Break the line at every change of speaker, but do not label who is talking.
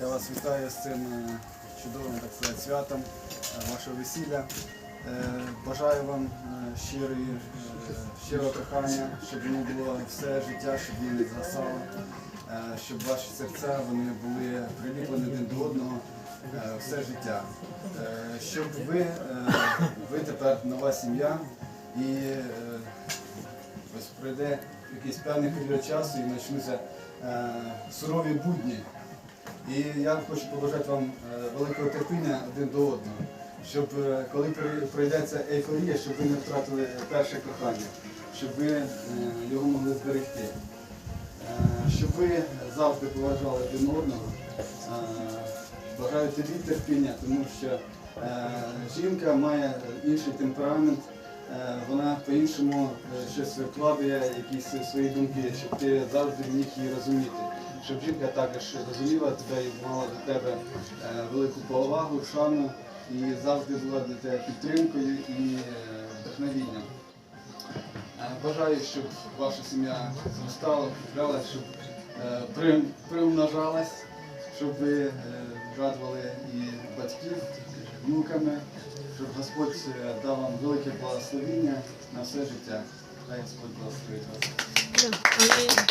Я вас вітаю з цим е, чудовим так сказати, святом е, вашого весілля. Е, Бажаю вам щирої, щирого кохання, щоб воно було все життя, щоб воно не згасало, щоб ваші серця вони були приліплені один до одного все життя. Щоб ви, ви тепер нова сім'я і ось пройде якийсь певний період часу і почнуться сурові будні. І я хочу побажати вам е, великого терпіння один до одного, щоб е, коли при- пройде ця ейфорія, щоб ви не втратили перше кохання, щоб ви е, його могли зберегти, щоб ви завжди поважали один одного. Бажаю тобі терпіння, тому що жінка має інший темперамент, вона по-іншому щось вкладає, якісь свої думки, щоб ти завжди міг її розуміти. Щоб жінка також розуміла тебе і мала до тебе е, велику повагу, шану і завжди була для тебе підтримкою і е, вдохновенням. Е, Бажаю, щоб ваша сім'я зростала, купляла, щоб при- приумножалась, щоб ви радували і батьків внуками, щоб Господь дав вам велике благословіння на все життя. Хай Господь благословить вас.